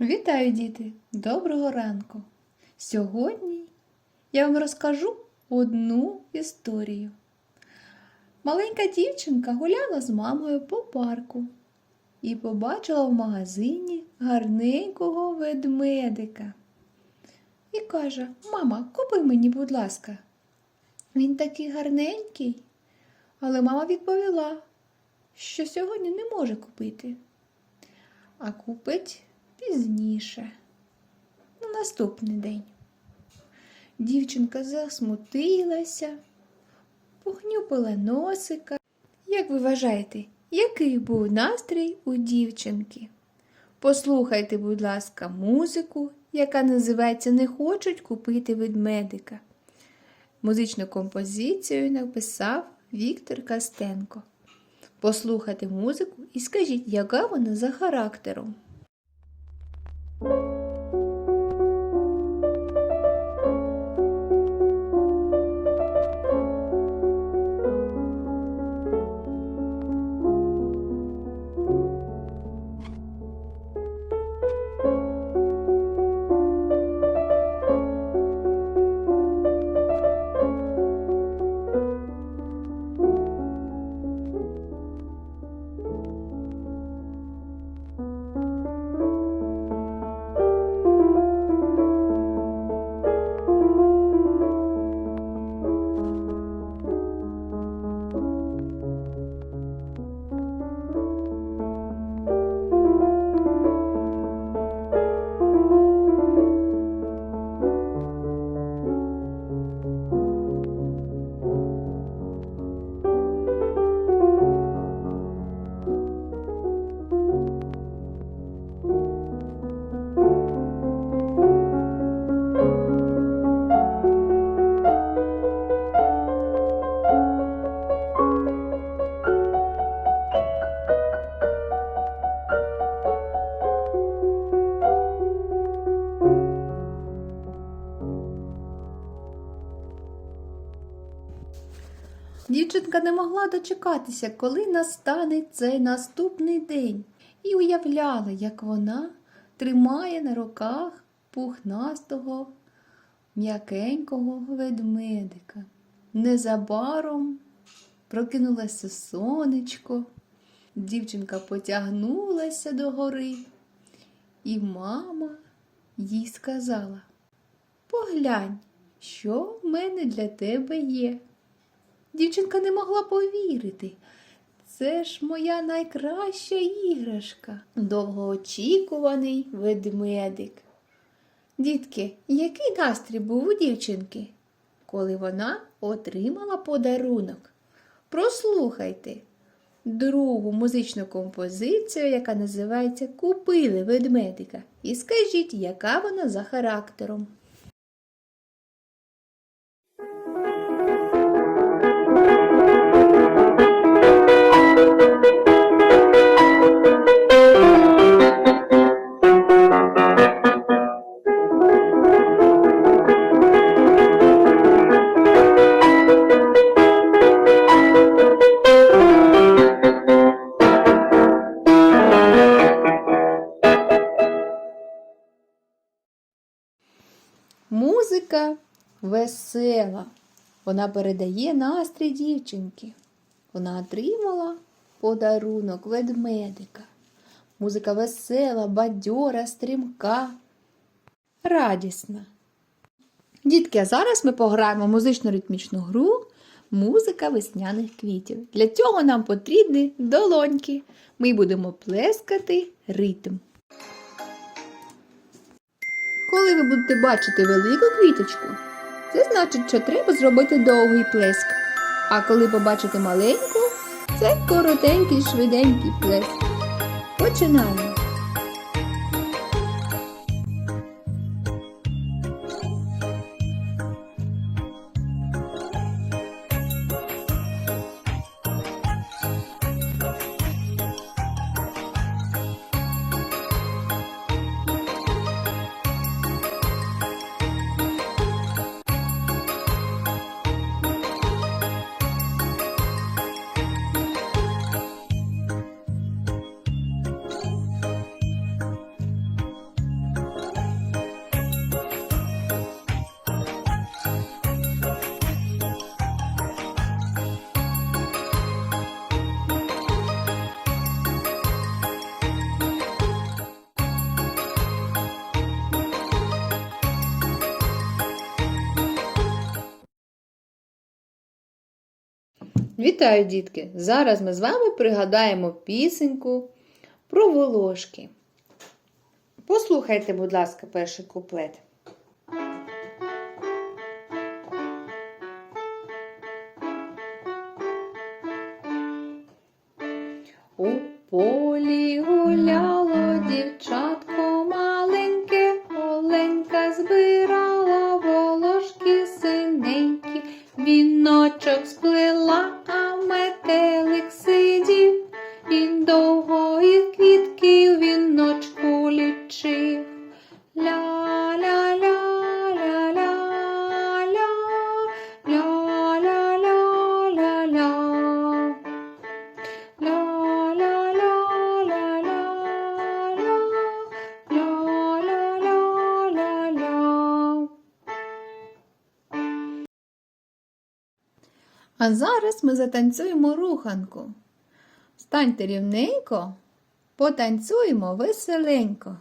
Вітаю, діти! Доброго ранку! Сьогодні я вам розкажу одну історію. Маленька дівчинка гуляла з мамою по парку і побачила в магазині гарненького ведмедика. І каже: Мама, купи мені, будь ласка. Він такий гарненький. Але мама відповіла, що сьогодні не може купити, а купить пізніше, на наступний день. Дівчинка засмутилася, похнюпила носика. Як ви вважаєте, який був настрій у дівчинки? Послухайте, будь ласка, музику, яка називається Не хочуть купити ведмедика. Музичну композицію написав Віктор Костенко. Послухайте музику і скажіть, яка вона за характером. Дівчинка не могла дочекатися, коли настане цей наступний день, і уявляла, як вона тримає на руках пухнастого, м'якенького ведмедика. Незабаром прокинулося сонечко, дівчинка потягнулася до гори, і мама їй сказала: Поглянь, що в мене для тебе є. Дівчинка не могла повірити. Це ж моя найкраща іграшка, довгоочікуваний ведмедик. Дітки, який настрій був у дівчинки, коли вона отримала подарунок? Прослухайте другу музичну композицію, яка називається Купили ведмедика. І скажіть, яка вона за характером. Весела. Вона передає настрій дівчинки. Вона отримала подарунок ведмедика. Музика весела, бадьора, стрімка, радісна. Дітки, а зараз ми пограємо музично-ритмічну гру Музика весняних квітів. Для цього нам потрібні долоньки. Ми будемо плескати ритм. Коли ви будете бачити велику квіточку, це значить, що треба зробити довгий плеск. А коли побачите маленьку, це коротенький швиденький плеск. Починаємо. Вітаю, дітки! Зараз ми з вами пригадаємо пісеньку про волошки. Послухайте, будь ласка, перший куплет. У полі гуляв А зараз ми затанцюємо руханку. Станьте рівненько, потанцюємо веселенько.